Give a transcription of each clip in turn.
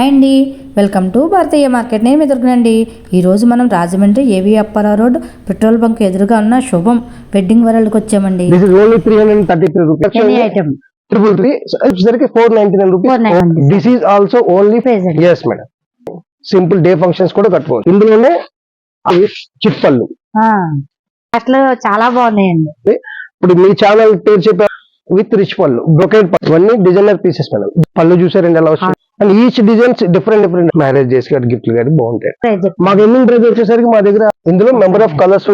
Hi అండి. Welcome to Bharatiya market. నేను ఎదుర్కొనండి ఈరోజు మనం రాజమండ్రి ఏవి అప్పారావు రోడ్ పెట్రోల్ బంక్ ఎదురుగా ఉన్న శుభం వెడ్డింగ్ వరల్డ్కి వచ్చామండి. Three triple four ninety nine rupees 499. This is also only Present. Yes madam simple day functions కూడా కట్టుకోవచ్చు. ఇందులోనే అవి చిట్ పళ్ళు. అట్లా చాలా బాగున్నాయండి. ఇప్పుడు మీ ఛానల్ పేరు చెప్పే విత్ రిచ్ పళ్ళు బ్రొకెట్ పళ్ళు ఇవన్నీ డిజైనర్ పీసెస్ మేడం పళ్ళు చూసారండి ఎలా వస్తుంది and each designs different different marriage చేసి కానీ గిఫ్ట్లు కానీ బాగుంటాయి. మాకు ఎన్ని ప్రైజ్ వచ్చేసరికి మా దగ్గర ఇందులో మెంబర్ ఆఫ్ కలర్స్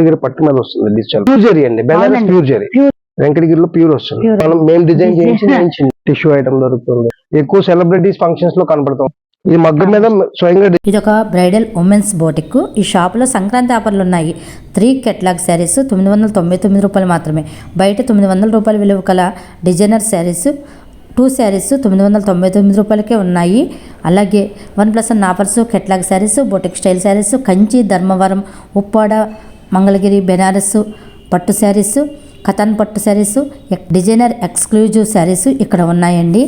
దగ్గర పట్టు మీద వస్తుంది డిజిటల్. ప్యూర్ జరీ అండి. బెనారస్. ప్యూర్ జరీ. వెంకటగిరిలో ప్యూర్ వస్తుంది. మనం మేము డిజైన్. చేయించి టిష్యూ ఐటమ్ దొరుకుతుంది. ఎక్కువ సెలబ్రిటీస్ ఫంక్షన్స్లో కనపడతాం. ఇది మగ్గం మీద స్వయంగా ఇది ఒక బ్రైడల్ ఉమెన్స్ బోటిక్ ఈ షాప్లో సంక్రాంతి ఆఫర్లు ఉన్నాయి. త్రీ కెట్లాగ్ శారీస్ తొమ్మిది వందల తొంభై తొమ్మిది రూపాయలు మాత్రమే. బయట తొమ్మిది వందల రూపాయల విలువ కల డిజైనర్ శారీస్ టూ శారీస్ తొమ్మిది వందల తొంభై తొమ్మిది రూపాయలకే ఉన్నాయి. అలాగే one plus one offers catalogue sarees boutique style sarees Kanchi Dharmavaram Uppada Mangalagiri Banaras పట్టు శారీస్ కథన్ పట్టు శారీస్ డిజైనర్ ఎక్స్క్లూజివ్ శారీస్ ఇక్కడ ఉన్నాయండి.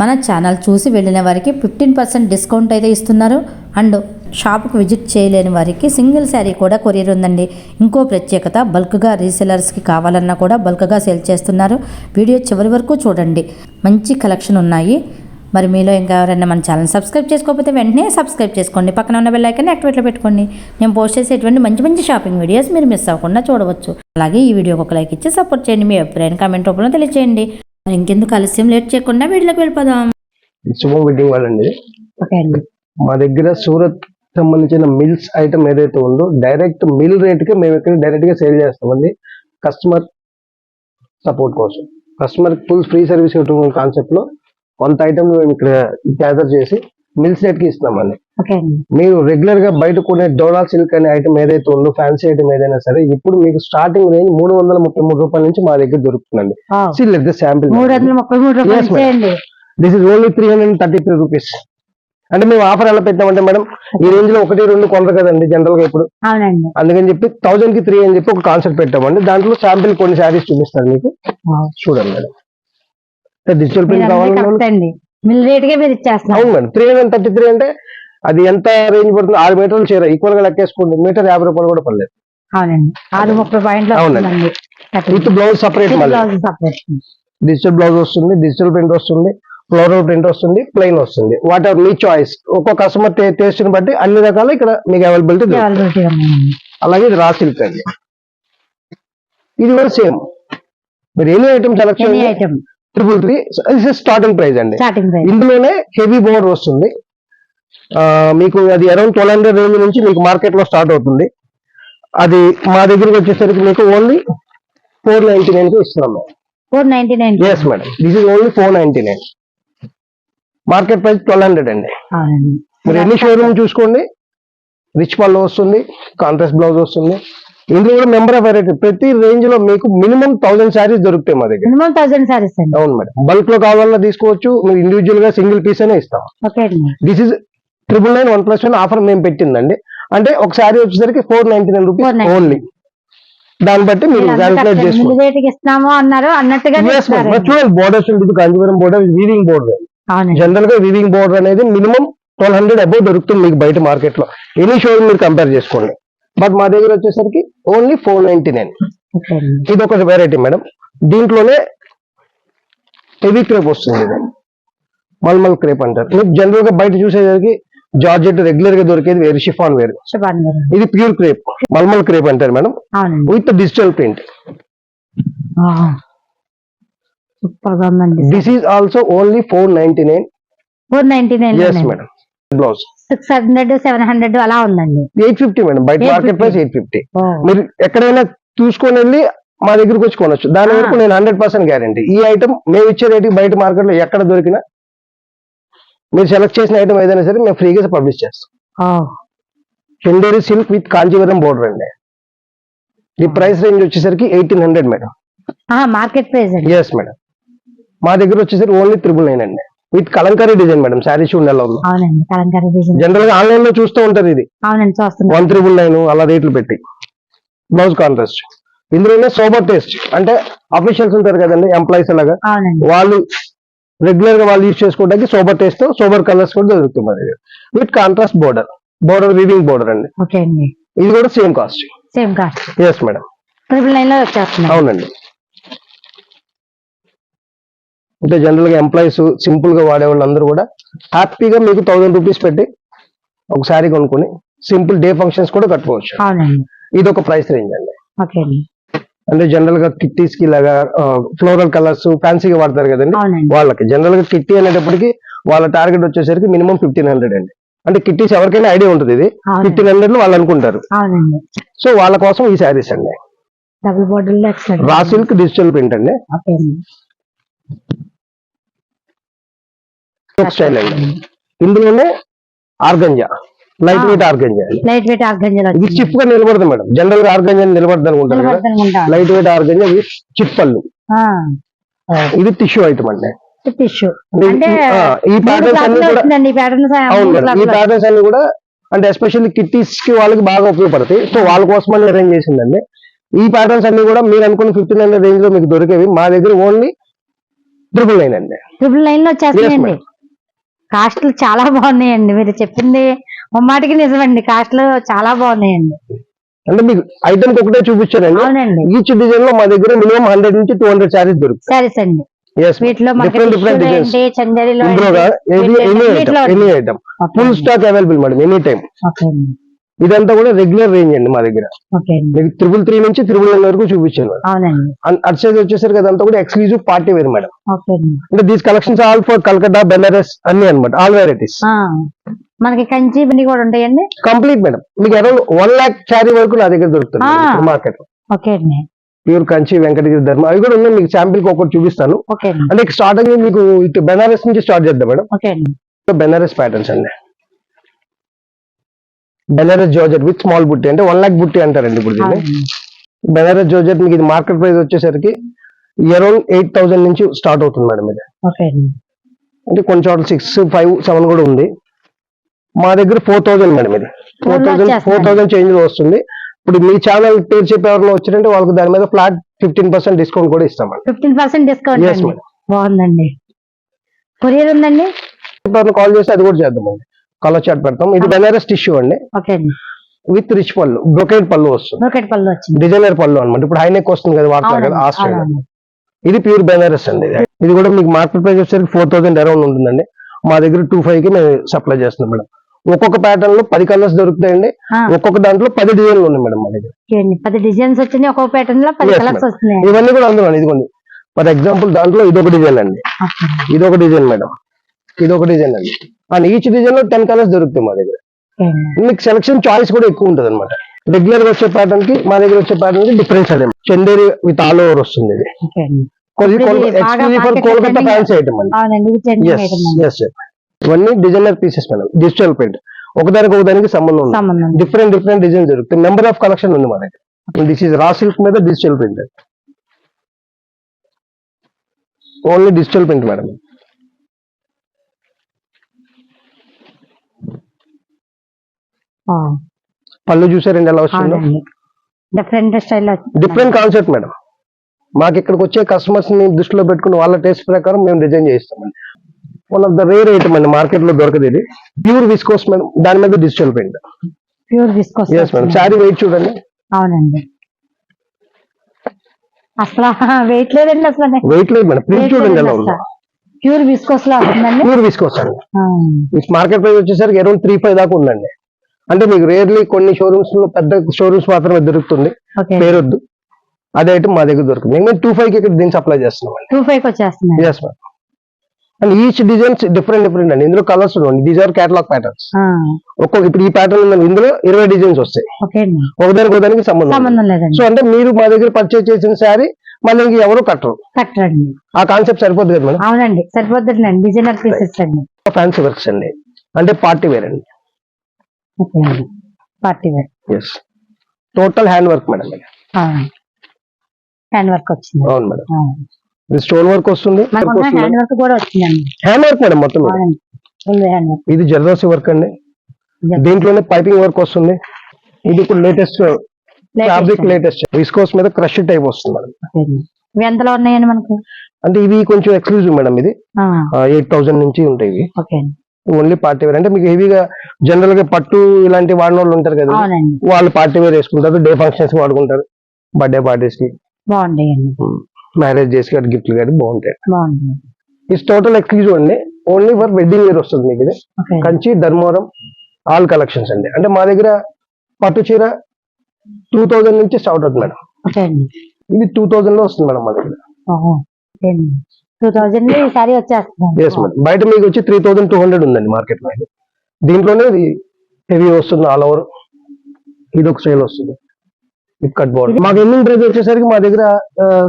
మన ఛానల్ చూసి వెళ్ళిన వారికి ఫిఫ్టీన్ పర్సెంట్ డిస్కౌంట్ అయితే ఇస్తున్నారు. అండ్ షాప్కి విజిట్ చేయలేని వారికి సింగిల్ శారీ కూడా కొరియర్ ఉందండి. ఇంకో ప్రత్యేకత బల్క్గా రీసెలర్స్కి కావాలన్నా కూడా బల్క్గా సేల్ చేస్తున్నారు. వీడియో చివరి వరకు చూడండి. మంచి కలెక్షన్ ఉన్నాయి. మరి మీలో ఇంకా ఎవరైనా మన ఛానల్ సబ్స్క్రైబ్ చేసుకోకపోతే వెంటనే సబ్స్క్రైబ్ చేసుకోండి. పక్కన ఉన్న బెల్ ఐకాన్ యాక్టివేట్లో పెట్టుకోండి. నేను పోస్ట్ చేసేటువంటి మంచి మంచి షాపింగ్ వీడియోస్ మీరు మిస్ అవ్వకుండా చూడవచ్చు. అలాగే ఈ వీడియోకి ఒక లైక్ ఇచ్చి సపోర్ట్ చేయండి. మీ అభిప్రాయం కామెంట్ రూపంలో తెలియజేయండి మరి ఇంకెందుకు ఆలస్యం? లేట్ చేయకుండా వీడియోకి వెళ్ళిపోదాం. శుభం వెడ్డింగ్ వాళ్ళండి. మా దగ్గర సూరత్ సంబంధించిన మిల్స్ ఐటమ్ ఏదైతే ఉందో డైరెక్ట్ మిల్ రేట్కి మేము ఇక్కడ డైరెక్ట్గా సేల్ చేస్తామండి. కస్టమర్ సపోర్ట్ కోసం. కస్టమర్ ఫుల్ ఫ్రీ సర్వీస్ ఇవ్వడం కాన్సెప్ట్లో కొంత ఐటమ్ మేము ఇక్కడ గ్యాదర్ చేసి మిల్స్ రేట్కి ఇస్తున్నామండి. మీరు రెగ్యులర్గా బయట కొనే డోలా సిల్క్ అనే ఐటమ్ ఏదైతే ఉందో ఫ్యాన్సీ ఐటమ్ ఏదైనా సరే ఇప్పుడు మీకు స్టార్టింగ్ రేంజ్ మూడు వందల ముప్పై మూడు రూపాయల నుంచి మా దగ్గర దొరుకుతుందండి. సిల్ sample this is only three hundred thirty three rupees అంటే మేము ఆఫర్ ఎలా పెట్టామంటే మేడం ఈ రేంజ్లో ఒకటి రెండు కొనరు కదండి జనరల్గా ఇప్పుడు. అందుకని చెప్పి థౌసండ్కి త్రీ అని చెప్పి ఒక కాన్సెప్ట్ పెట్టామండి. దాంట్లో శాంపిల్ కొన్ని శారీస్ చూపిస్తారు మీకు. చూడండి మేడం డిజిటల్ ప్రింట్ ఇచ్చేస్తున్నారు. అవును madam three hundred thirty three అంటే అది ఎంత రేంజ్ పడుతుంది ఆరు మీటర్లు చీర ఈక్వల్గా లెక్కేసుకోండి. మీటర్ యాభై రూపాయలు కూడా పర్లేదు అవునండి. ఆరు ముప్పై పాయింట్లు అవునండి. వస్తుందండి. With blouse separate digital blouse వస్తుంది డిజిటల్ ప్రింట్ వస్తుంది ఫ్లోరల్ ప్రింట్ వస్తుంది ప్లెయిన్ వస్తుంది. వాట్ ఎవర్ మీ చాయిస్ ఒక్కో కస్టమర్ టేస్ట్ని బట్టి అన్ని రకాలు ఇక్కడ మీకు అవైలబిలిటీ అలాగే ఇది రా సిల్క్ అండి. ఇది కూడా సేమ్ మీరు any item item triple three starting price అండి. ఇందులోనే హెవీ బోర్డర్ వస్తుంది. మీకు అది అరౌండ్ ట్వెల్వ్ హండ్రెడ్ రేంజ్ నుంచి మీకు మార్కెట్లో స్టార్ట్ అవుతుంది. అది మా దగ్గరికి వచ్చేసరికి మీకు ఓన్లీ ఫోర్ నైన్టీ నైన్కి ఇస్తున్నాము four ninety nine yes madam this is only four ninety nine market price twelve hundred అండి. మీరు ఎన్ని షోరూమ్ చూసుకోండి రిచ్ పళ్ళు వస్తుంది కాంట్రాస్ట్ బ్లౌజ్ వస్తుంది. ఇందులో కూడా మెంబర్ ఆఫ్ వెరైటీ ప్రతి రేంజ్లో మీకు మినిమం థౌసండ్ శారీస్ దొరుకుతాయి మా దగ్గర. మినిమం థౌసండ్ అండి. అవును మేడం బల్క్లో కావాలన్నా తీసుకోవచ్చు మీరు ఇండివిజువల్గా సింగిల్ పీస్ అనే ఇస్తాం. This is triple nine one plus one offer మేము పెట్టిందండి. అంటే ఒక శారీ వచ్చేసరికి four ninety nine rupees 499. Only దాన్ని బట్టి మీరు క్యాల్కులేట్ చేసుకోండి చూడండి బోర్డర్స్ ఉంటుంది కాంజీవరం బోర్డర్ వీవింగ్ బోర్డర్ జనరల్గా వీవింగ్ బోర్డర్ అనేది మినిమం ట్వెల్వ్ హండ్రెడ్ అబౌవ్ దొరుకుతుంది మీకు బయట మార్కెట్లో ఎనీ షోరూమ్ మీరు కంపేర్ చేసుకోండి. బట్ మా దగ్గర వచ్చేసరికి ఓన్లీ ఫోర్ నైన్టీ నైన్ ఇది ఒక వెరైటీ మేడం దీంట్లోనే హెవీ క్రేప్ వస్తుంది. మల్మల్ క్రేప్ అంటారు. మీకు జనరల్గా బయట చూసేసరికి జార్జెట్ రెగ్యులర్గా దొరికేది వేరు షిఫాన్ వేరు. ఇది ప్యూర్ క్రేప్ మల్మల్ క్రేప్ అంటారు madam. With digital print. This is also only four ninety nine four ninety nine madam blouse six hundred seven hundred అలా ఉందండి. Eight fifty madam. బయట 850. Market price eight fifty. మీరు ఎక్కడైనా చూసుకొని వెళ్ళి మా దగ్గరకు వచ్చి కొనొచ్చు. దాని వరకు నేను హండ్రెడ్ పర్సెంట్ గ్యారంటీ. ఈ ఐటమ్ మేము ఇచ్చే రేటుకి బయట మార్కెట్లో ఎక్కడ దొరికినా మీరు సెలెక్ట్ చేసిన ఐటమ్ ఏదైనా సరే మేము ఫ్రీగా పబ్లిష్ చేస్తాం Chanderi silk with Kanchivaram border అండి. ఈ ప్రైస్ రేంజ్ వచ్చేసరికి eighteen hundred madam market price అండి. ఎస్ మేడం మా దగ్గర వచ్చేసరికి ఓన్లీ త్రిబుల్ నైన్ అండి. With Kalamkari design madam sari చూడండి ఎలా ఉంది అవునండి కలంకారీ డిజైన్ జనరల్గా ఆన్లైన్లో చూస్తూ ఉంటారు ఇది. వన్ త్రిబుల్ నైన్ అలా రేట్లు పెట్టి. బ్లౌజ్ కాంట్రాస్ట్ ఇందులోనే సోబర్ టేస్ట్ అంటే అఫీషియల్స్ ఉంటారు కదండి ఎంప్లాయీస్ అలాగా వాళ్ళు రెగ్యులర్గా వాళ్ళు యూజ్ చేసుకోవడానికి సోబర్ టేస్ట్ సోబర్ కలర్స్ కూడా దొరుకుతాయి మన దగ్గర. With contrast border border weaving border అండి. ఓకే అండి. ఇది కూడా same cost same cost yes madam triple నైన్లో వచ్చేస్తున్నాయి. అవునండి. అంటే జనరల్గా ఎంప్లాయీస్ సింపుల్గా వాడే వాళ్ళందరూ కూడా హ్యాపీగా మీకు థౌసండ్ రూపీస్ పెట్టి ఒక శారీ కొనుక్కొని సింపుల్ డే ఫంక్షన్స్ కూడా కట్టుకోవచ్చు. ఇది ఒక ప్రైస్ రేంజ్ అండి. అంటే జనరల్గా కిట్టీస్కి లాగా ఫ్లోరల్ కలర్స్ ఫ్యాన్సీగా వాడతారు కదండి? వాళ్ళకి జనరల్గా కిట్టి అనేటప్పటికి వాళ్ళ టార్గెట్ వచ్చేసరికి మినిమం ఫిఫ్టీన్ హండ్రెడ్ అండి. అంటే కిట్టీస్ ఎవరికైనా ఐడియా ఉంటుంది ఇది. ఫిఫ్టీన్ హండ్రెడ్లో వాళ్ళు అనుకుంటారు. సో వాళ్ళ కోసం ఈ శారీస్ అండి. డబుల్ బార్డర్లో excellent raw silk digital print అండి. స్టైల్ అండి. ఇందులోనే organza. Light weight organza light weight ఆర్గంజల్ ఇది చిప్గా నిలబడుతుంది మేడం. జనరల్గా ఆర్గంజా నిలబడదు అనుకుంటారు లైట్ వెయిట్ ఆర్గంజా చిప్ పళ్ళు. ఇది టిష్యూ ఐటమ్ అండి టిష్యూ అంటే అంటే ఈ- ప్యాటర్న్స్ అన్ని కూడా ఈ ప్యాటర్న్స్ అన్ని అంటే ఎస్పెషల్లీ కిట్టీస్కి వాళ్ళకి బాగా ఉపయోగపడతాయి. సో వాళ్ళ కోసం అని అరేంజ్ చేసిందండి. ఈ ప్యాటర్న్స్ అన్ని కూడా మీరు అనుకున్న ఫిఫ్టీన్ హండ్రెడ్ రేంజ్లో మీకు దొరికేవి. మా దగ్గర ఓన్లీ ట్రిపుల్ నైన్ అండి. ట్రిపుల్ నైన్లో madam. కాస్ట్లు చాలా బాగున్నాయండి. మీరు చెప్పింది ముమ్మాటికి నిజమండి. కాస్ట్లు చాలా బాగున్నాయండి. అంటే మీకు ఐటమ్ ఒకటే చూపించానండి. అవునండి. ఈచ్ డిజైన్లో మా దగ్గర మినిమం హండ్రెడ్ నుంచి టూ హండ్రెడ్ శారీస్ దొరుకుతాయి. సరే అండి. వీటిలో different designs full stock available madam any time ఇదంతా కూడా రెగ్యులర్ రేంజ్ అండి మా దగ్గర. మీకు త్రిబుల్ త్రీ నుంచి త్రిబుల్ నైన్ వరకు చూపించాను. అటు సైడ్ వచ్చేసరికి అదంతా కూడా ఎక్స్క్లూజివ్ పార్టీ వేర్ మేడం. అంటే these collections all for Calcutta Banaras అన్ని అన్నమాట ఆల్ వెరైటీస్ మనకి కంచి కూడా ఉంటాయండి? Complete madam. మీకు అరౌండ్ వన్ లాక్ శారీ వరకు నా దగ్గర దొరుకుతుంది. మార్కెట్ ఓకే అండి. ప్యూర్ కంచి వెంకటగిరి ధర్మ అవి కూడా ఉన్నాయి మీకు శాంపిల్కి ఒకటి చూపిస్తాను. అంటే స్టార్టింగ్ మీకు ఇటు బెనారస్ నుంచి స్టార్ట్ చేద్దాం మేడం. బెనారస్ ప్యాటర్న్స్ అండి. బెనారస్ జోర్జెట్ విత్ స్మాల్ బుట్టి అంటే వన్ లాక్ బుట్టి అంటారండి ఇప్పుడు దీన్ని. బెనారస్ జోర్జెట్ మీకు ఇది మార్కెట్ ప్రైస్ వచ్చేసరికి అరౌండ్ ఎయిట్ థౌసండ్ నుంచి స్టార్ట్ అవుతుంది మేడం ఇది. అంటే కొన్ని చోట్ల సిక్స్ ఫైవ్ సెవెన్ కూడా ఉంది. మా దగ్గర ఫోర్ థౌసండ్ మేడం ఇది. Four thousand. Four thousand change వస్తుంది. ఇప్పుడు మీ ఛానల్ పేరు చెప్పే ఎవరిలో వచ్చారంటే వాళ్ళకి దాని మీద ఫ్లాట్ ఫిఫ్టీన్ పర్సెంట్ డిస్కౌంట్ కూడా ఇస్తామండి. Fifteen percent discount. బాగుందండి. కొరియర్ ఉందండి? ఎవరిని కాల్ చేస్తే అది కూడా చేద్దామండి. కలర్ చాట్ పెడతాం. ఇది బెనారస్ టిష్యూ అండి. విత్ రిచ్ పళ్ళు బ్రొకేట్ పళ్ళు వస్తుంది. బ్రోకెట్ పళ్ళు వచ్చింది. డిజైనర్ పళ్ళు అనమాట ఇప్పుడు హైనెక్ వస్తుంది కదా వాడుతున్నారు కదా ఆ స్టైల్. ఇది ప్యూర్ బెనారస్ అండి ఇది. కూడా మీకు మార్కెట్ ప్రైస్ వచ్చేసరికి ఫోర్ థౌసండ్ అరౌండ్ ఉంటుందండి. మా దగ్గర టూ ఫైవ్కి మేము సప్లై చేస్తున్నాం మేడం. ఒక్కొక్క ప్యాటర్న్లో పది కలర్స్ దొరుకుతాయండి. ఒక్కొక్క దాంట్లో పది డిజైన్లు ఉన్నాయి మేడం మా దగ్గర. పది డిజైన్స్ వచ్చినాయి ఒక్కొక్క ప్యాటర్న్లో పది కలర్స్. వస్తున్నాయి. ఇవన్నీ కూడా అందులో ఇదిగోండి. ఫర్ ఎగ్జాంపుల్ దాంట్లో ఇదొక డిజైన్ అండి. ఇదొక డిజైన్ మేడం. ఇదొక డిజైన్ అండి. అండ్ ఈచ్ డిజైన్లో టెన్ కలర్స్ దొరుకుతాయి మా దగ్గర. అండి. మీకు సెలక్షన్ చాయిస్ కూడా ఎక్కువ ఉంటుంది అనమాట రెగ్యులర్గా వచ్చే ప్యాటర్న్కి మా దగ్గర వచ్చే ప్యాటర్న్కి డిఫరెన్స్ అదే. చందేరి విత్ ఆల్ ఓవర్ వస్తుంది ఇది. కోల్కతా ఫ్యాన్సీ ఐటమ్ ఇవన్నీ designer pieces madam. Digital print ఒకదానికి ఒకదానికి సంబంధం ఉంది. డిఫరెంట్ డిఫరెంట్ డిజైన్ దొరుకుతాయి. నెంబర్ ఆఫ్ కలెక్షన్ ఉంది మా దగ్గర. దిస్ ఇస్ రా సిల్క్ మీద digital print only digital print madam. పళ్ళు చూసారండి ఎలా వస్తుందో? Different style different concept madam మాకు ఇక్కడికి వచ్చే కస్టమర్స్ని దృష్టిలో పెట్టుకుని వాళ్ళ టేస్ట్ ప్రకారం మేము design చేయిస్తామండి. One of the rare item అండి మార్కెట్లో దొరకదు ఇది. ప్యూర్ విస్కోస్ మేడం దాని మీద digital print pure viscose yes madam sari weight చూడండి. అవునండి. అసలు వెయిట్ లేదండి అసలు వెయిట్ లేదు మేడం ప్రింట్ చూడండి ఎలా ఉందో. ప్యూర్ విస్కోస్లో వస్తుందండి ప్యూర్ విస్కోస్ అండి. మార్కెట్ ప్రైస్ వచ్చేసరికి అరౌండ్ త్రీ ఫైవ్ దాకా ఉందండి. అంటే మీకు రేర్లీ కొన్ని షోరూమ్స్లో పెద్ద షోరూమ్స్ మాత్రమే దొరుకుతుంది. పేరొద్దు. అదే ఐటమ్ మా దగ్గర దొరుకుతుంది. మేము టూ ఫైవ్కి ఇక్కడ దీన్ని సప్లై చేస్తున్నాం టూ ఫైవ్ వచ్చేస్తున్నాయి. Yes madam and each designs different different అండి. ఇందులో కలర్స్ ఉండండి దీస్ ఆర్ కేటలాగ్ ప్యాటర్న్స్ ఒక్కొక్క ఇప్పుడు ఈ ప్యాటర్న్ ఉందండి. ఇందులో ఇరవై డిజైన్స్ వస్తాయి. ఒకదానికి ఒకదానికి సంబంధం సో అంటే మీరు మా దగ్గర పర్చేజ్ చేసిన శారీ మళ్ళీ ఎవరు కట్టరు. కట్టండి ఆ కాన్సెప్ట్ సరిపోతుంది కదా మేడం అవునండి. సరిపోతుందండి డిజైనర్ పీసెస్ అండి. ఫ్యాన్సీ వర్క్స్ అండి. అంటే పార్టీ వేర్ అండి. ఓకే అండి. Party wear. Yes total hand work madam ఇది. హ్యాండ్ వర్క్ వచ్చింది. అవును మేడం. ఇది స్టోన్ వర్క్ వస్తుంది హ్యాండ్ వర్క్ కూడా వచ్చిందండి. హ్యాండ్ వర్క్ మేడం మొత్తం హ్యాండ్ వర్క్ ఇది జర్దోసి వర్క్ అండి. దీంట్లోనే పైపింగ్ వర్క్ వస్తుంది. ఇది ఇప్పుడు లేటెస్ట్ ఫ్యాబ్రిక్ లేటెస్ట్ విస్కోస్ మీద క్రష్ టైప్ వస్తుంది మేడం. ఇవి ఎంతలో ఉన్నాయండి మనకు? అంటే ఇవి కొంచెం ఎక్స్క్లూజివ్ మేడం ఇది. ఎయిట్ థౌసండ్ నుంచి ఉంటాయి ఇవి. ఓకే అండి. Only party wear. అంటే మీకు హెవీగా జనరల్గా పట్టు ఇలాంటి వాడిన వాళ్ళు ఉంటారు కదా వాళ్ళు పార్టీ వేర్ వేసుకుంటారు డే ఫంక్షన్స్ వాడుకుంటారు బర్త్డే పార్టీస్కి మ్యారేజ్ చేసి అటు గిఫ్ట్లు కానీ బాగుంటాయి. ఇది టోటల్ ఎక్స్క్లూజివ్ అండి. ఓన్లీ ఫర్ వెడ్డింగ్ వేర్ వస్తుంది మీకు ఇది. కంచి ధర్మవరం ఆల్ కలెక్షన్స్ అండి. అంటే మా దగ్గర పట్టు చీర టూ థౌజండ్ నుంచి స్టార్ట్ అవుతుంది మేడం. ఇది టూ థౌజండ్లో వస్తుంది మేడం మా దగ్గర. టూ థౌజండ్ వచ్చేస్తుంది బయట మీకు వచ్చి త్రీ థౌసండ్ టూ హండ్రెడ్ ఉందండి మార్కెట్లో. దీంట్లోనే హెవీ వస్తుంది ఆల్ ఓవర్ ఇది ఒక సేల్ వస్తుంది కట్ బోర్డ్ మాకు ఎన్ని ప్రైస్ వచ్చేసరికి మా దగ్గర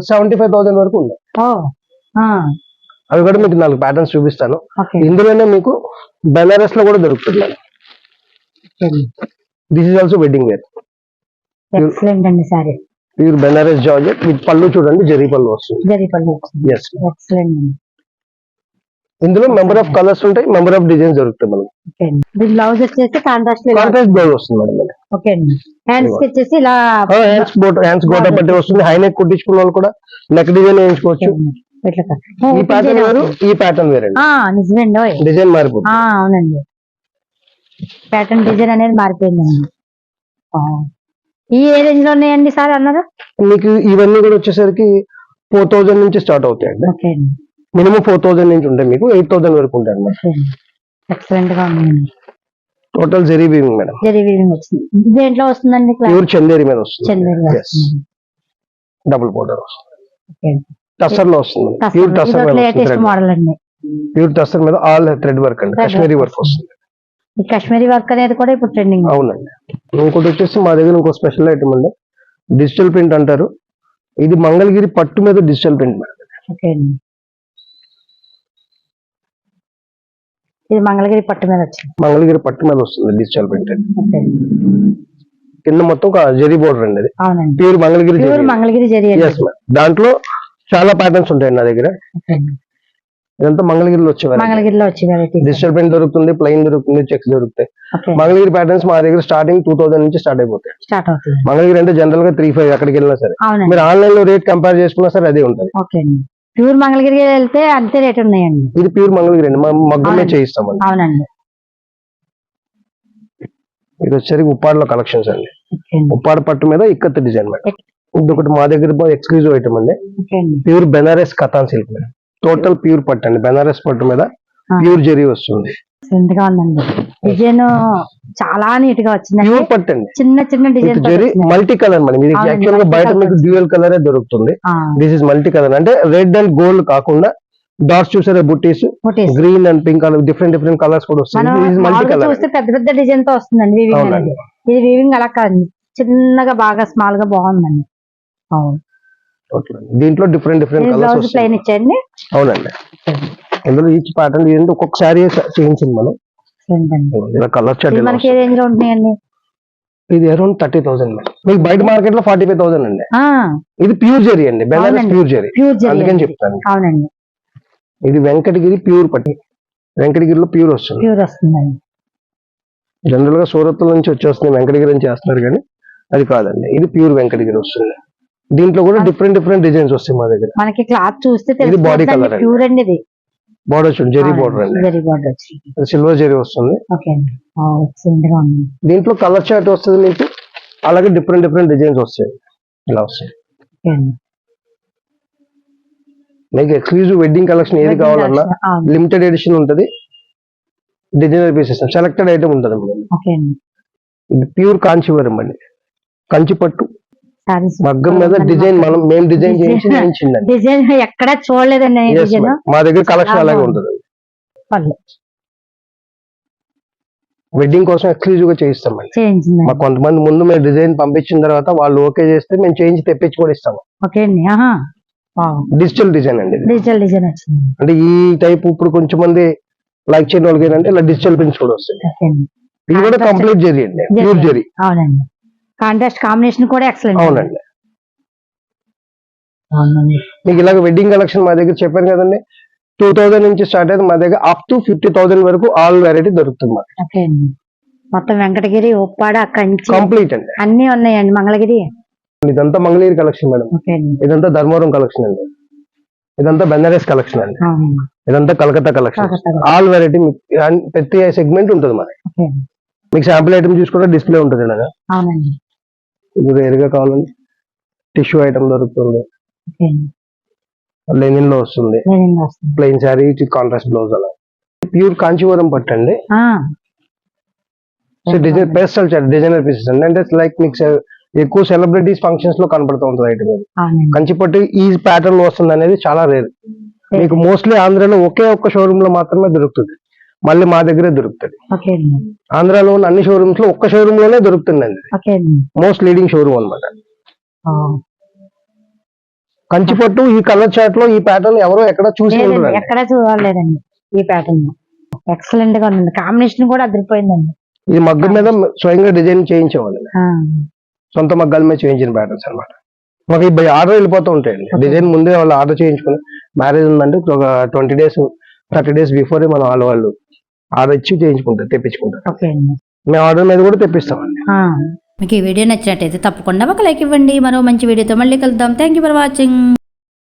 సెవెంటీ ఫైవ్ థౌసండ్ వరకు ఉంది. అవి కూడా మీకు నాలుగు ప్యాటర్న్స్ చూపిస్తాను. ఇందులోనే మీకు బెనారస్లో కూడా దొరుకుతుంది. This is also wedding wear excellent అండి sari. Pure Banaras georgette with పళ్ళు చూడండి జరీ పళ్ళు వస్తుంది. ఎస్ ఎక్సలెంట్ అండి. ఇందులో మెంబర్ ఆఫ్ కలర్స్ ఉంటాయి మెంబర్ ఆఫ్ డిజైన్స్ దొరుకుతాయి బ్లౌజ్ వచ్చేసి కాంట్రాస్ట్ కాంట్రాస్ట్ బ్లౌజ్ వస్తుంది మేడం. ఓకే అండి. హ్యాండ్స్కి వచ్చేసి ఇలా హ్యాండ్స్ బోట్ హ్యాండ్స్ గోటా పట్టి వస్తుంది. హై నెక్ కుట్టించుకున్న వాళ్ళు కూడా నెక్ డిజైన్ వేయించుకోవచ్చు. ఈ ప్యాటర్న్ వేరు ఈ ప్యాటర్న్ నిజమేండి. డిజైన్ మారిపోతుంది. ఆ, అవునండి. ప్యాటర్న్ డిజైన్ అనేది మారిపోయిందండి. ఈ ఏ రేంజ్లో ఉన్నాయండి సార్ అన్నారు? మీకు ఇవన్నీ కూడా వచ్చేసరికి ఫోర్ థౌసండ్ నుంచి స్టార్ట్ అవుతాయండి. ఓకే అండి మినిమం ఫోర్ థౌసండ్ నుంచి ఉంటాయి మీకు ఎయిట్ థౌసండ్ వరకు ఉంటాయి అన్నమాట. ఎక్సలెంట్గా ఉన్నాయండి total zari weaving madam. Zari weaving వచ్చింది. దేంట్లో వస్తుందండి ప్యూర్ చందేరి మీద వస్తుంది. చందేరి డబుల్ బోర్డర్ వస్తుంది. టస్సర్లో వస్తుంది. ప్యూర్ టస్సర్ మీద లేటెస్ట్ మోడల్ అండి. ప్యూర్ టస్సర్ మీద ఆల్ థ్రెడ్ వర్క్ అండి. కాశ్మీరీ వర్క్ వస్తుంది. ఈ కాశ్మీరీ వర్క్ అనేది కూడా ఇప్పుడు ట్రెండింగ్ అవునండి. ఇంకోటి వచ్చేసి మా దగ్గర ఇంకో స్పెషల్ ఐటమ్ అండి. డిజిటల్ ప్రింట్ అంటారు. ఇది మంగళగిరి పట్టు మీద డిజిటల్ ప్రింట్ ఓకే ఇది మంగళగిరి పట్టు మీద వచ్చింది. మంగళగిరి పట్టు మీద వస్తుంది డిజిటల్ ప్రింట్ ఓకే. కింద మొత్తం ఒక జరీ బోర్డర్ అండి అది. అవునండి. ప్యూర్ మంగళగిరి మంగళగిరి జరీ దాంట్లో చాలా ప్యాటర్న్స్ ఉంటాయి నా దగ్గర. ఇదంతా మంగళగిరిలో వచ్చేవారు మంగళగిరిలో వచ్చి వెరైటీ డిజిటల్ దొరుకుతుంది ప్లెయిన్ దొరుకుతుంది చెక్స్ దొరుకుతాయి. మంగళగిరి ప్యాటర్న్స్ మా దగ్గర స్టార్టింగ్ టూ థౌసండ్ నుంచి స్టార్ట్ అయిపోతాయి. స్టార్ట్ అవుతుంది. మంగళగిరి అంటే జనరల్గా త్రీ ఫైవ్ ఎక్కడికి వెళ్ళినా సరే. మీరు ఆన్లైన్లో రేట్ కంపేర్ చేసుకున్నా సరే అదే ఉంటుంది. ప్యూర్ మంగళగిరి వెళ్తే అంతే రేట్ ఉన్నాయండి. ఇది ప్యూర్ మంగళగిరి అండి. మనం మగ్గమే. చేయిస్తామండి. అవునండి. ఇది వచ్చేసరికి ఉప్పాడలో కలెక్షన్స్ అండి. ఉప్పాడ పట్టు మీద ఇక్కత్ డిజైన్ మేడం. ఇది ఒకటి మా దగ్గర ఎక్స్క్లూజివ్ ఐటమ్ అండి. Pure Banaras katan silk madam. Total pure పట్టు అండి. బెనారస్ పట్టు మీద. ప్యూర్ జరీ వస్తుంది. Different గా ఉందండి డిజైన్ చాలా నీట్గా వచ్చిందండి. ప్యూర్ పట్టు అండి. చిన్న చిన్న design zari multi colour madam. ఇది యాక్చువల్గా బయట మీకు డ్యూయల్ కలర్ దొరుకుతుంది. This is multi colour. అంటే రెడ్ అండ్ గోల్డ్ కాకుండా డాట్స్ చూసారా బుట్టీస్ green and pink colour different different colours కూడా ఇది మల్టీ కలర్. చూస్తే పెద్ద పెద్ద డిజైన్తో వస్తుందండి ఇది వీవింగ్ అలా కాదండి చిన్నగా బాగా స్మాల్గా బాగుందండి. అవును. దీంట్లో డిఫరెంట్ డిఫరెంట్ కలర్స్ వస్తాయి. అవునండి. ఇందులో ఈచ్ ప్యాటర్న్ ఏంటంటే ఒక్కొక్క శారీ చేయించింది మనం ఇలా కలర్ ఇది అరౌండ్ థర్టీ థౌసండ్ మీకు బయట మార్కెట్లో ఫార్టీ ఫైవ్ థౌసండ్ అండి. ఇది ప్యూర్ జెరీ అండి బెనారస్. ప్యూర్ జెరీ అందుకని చెప్తాను. అవునండి. ఇది వెంకటగిరి ప్యూర్ పట్టి. వెంకటగిరిలో ప్యూర్ వస్తుంది. ప్యూర్ వస్తుందండి. జనరల్గా సూరత్ నుంచి వచ్చేస్తుంది వెంకటగిరి నుంచి చేస్తున్నారు కానీ అది కాదండి. ఇది ప్యూర్ వెంకటగిరి వస్తుంది. దీంట్లో కూడా డిఫరెంట్ డిఫరెంట్ డిజైన్స్ వస్తాయి మా దగ్గర. మనకి క్లాత్ చూస్తే ఇది colour అండి. ప్యూర్ అండి ఇది. బోర్డర్ చూడండి జెరీ బోర్డర్ అండి. జరీ బార్డర్ వచ్చింది సిల్వర్ జెరీ వస్తుంది. ఓకే అండి. దీంట్లో కలర్ చార్ట్ వస్తుంది మీకు. అలాగే డిఫరెంట్ డిఫరెంట్ డిజైన్స్ వస్తాయి. ఇలా వస్తాయి. మీకు ఎక్స్క్లూజివ్ వెడ్డింగ్ కలెక్షన్ ఏది కావాలన్నా. లిమిటెడ్ ఎడిషన్ ఉంటుంది. డిజైనర్ పీసెస్ సెలెక్టెడ్ ఐటమ్ ఉంటుంది ప్యూర్ కాంచీవరం అండి. కంచి పట్టు మగ్గం మీద డిజైన్ మనం మేము డిజైన్ చేయించి చేయించిందండి డిజైన్ ఎక్కడ చూడలేదండి. మా దగ్గర కలెక్షన్ అలాగే. ఉంటుంది. వెడ్డింగ్ కోసం ఎక్స్క్లూజివ్గా చేయిస్తామండి మాకు కొంతమంది ముందు మేము డిజైన్ పంపించిన తర్వాత వాళ్ళు ఓకే చేస్తే మేము చేయించి తెప్పించి కూడా ఇస్తాము ఓకే అండి. డిజిటల్ డిజైన్ అండి. డిజిటల్ డిజైన్ అంటే ఈ టైప్ ఇప్పుడు కొంచెం మంది లైక్ చేయని వాళ్ళకి ఏంటంటే ఇలా డిజిటల్ ప్రింట్స్ కూడా వస్తాయి. ఇది కూడా కంప్లీట్ జెరీ అండి. ప్యూర్ జెరీ అవునండి. కాంట్రాస్ట్ కాంబినేషన్ కూడా ఎక్సలెంట్ అవునండి. మీకు ఇలాగ వెడ్డింగ్ కలెక్షన్ మా దగ్గర చెప్పాను కదండి. టూ థౌసండ్ నుంచి స్టార్ట్ అయితే మా దగ్గర అప్ టు ఫిఫ్టీ థౌసండ్ వరకు ఆల్ వెరైటీ దొరుకుతుంది మాకు. మొత్తం వెంకటగిరి ఉప్పాడ కంచి కంప్లీట్ అండి. అన్ని ఉన్నాయండి మంగళగిరి? ఇదంతా మంగళగిరి కలెక్షన్ మేడం. ఇదంతా ధర్మవరం కలెక్షన్ అండి. ఇదంతా బెనారస్ కలెక్షన్ అండి. ఇదంతా కలకత్తా కలెక్షన్. ఆల్ వెరైటీ ప్రతి సెగ్మెంట్ ఉంటుంది మరి మీకు శాంపుల్ ఐటమ్ చూసుకుంటే డిస్ప్లే ఉంటుంది రేరుగా కావాలండి టిష్యూ ఐటమ్ దొరుకుతుంది. అండి లెనిన్లో వస్తుంది. ప్లెయిన్ శారీ కాంట్రాస్ట్ బ్లౌజ్ అలా. ప్యూర్ కాంచీవరం పట్టండి ఆ, so design pastel designer pieces అండి. అంటే లైక్ మీకు ఎక్కువ సెలబ్రిటీస్ ఫంక్షన్స్లో కనపడుతూ ఉంటుంది ఐటమ్ అవునండి. కంచిపట్టు ఈ ప్యాటర్న్లో వస్తుంది అనేది చాలా రేర్ మీకు మోస్ట్లీ ఆంధ్రాలో ఒకే ఒక్క షోరూమ్లో మాత్రమే దొరుకుతుంది. మళ్ళీ మా దగ్గరే దొరుకుతుంది. ఆంధ్రాలో ఉన్న అన్ని షోరూమ్స్లో ఒక్క షోరూమ్లోనే అండి. మోస్ట్ లీడింగ్ షోరూమ్ అన్నమాట. ఆ, కంచిపట్టు ఈ కలర్ చార్ట్లో ఈ ప్యాటర్న్ ఎవరో ఎక్కడ చూసి ఎక్కడ చూడలేదండి ఈ ప్యాటర్న్ ఎక్సలెంట్గా ఉంది కాంబినేషన్ కూడా అదిరిపోయిందండి. ఇది మగ్గం మీద స్వయంగా డిజైన్ చేయించేవాళ్ళండి. ఆ, సొంత మగ్గాల మీద చేయించిన ప్యాటర్న్స్ అన్నమాట. మాకు ఈ ఆర్డర్ వెళ్ళిపోతూ ఉంటాయండి. డిజైన్ ముందే వాళ్ళు ఆర్డర్ చేయించుకుని మ్యారేజ్ ఉందంటే ఒక twenty days thirty days before మనం వాళ్ళు వాళ్ళు ఆర్డర్ ఇచ్చి చేయించుకుంటారు తెప్పించుకుంటారు ఓకే అండి. మేము ఆర్డర్ మీద కూడా తెప్పిస్తామండి. ఆ, మీకు ఈ వీడియో నచ్చినట్టయితే తప్పకుండా ఒక లైక్ ఇవ్వండి. మరో మంచి వీడియోతో మళ్ళీ కలుద్దాం. Thank you for watching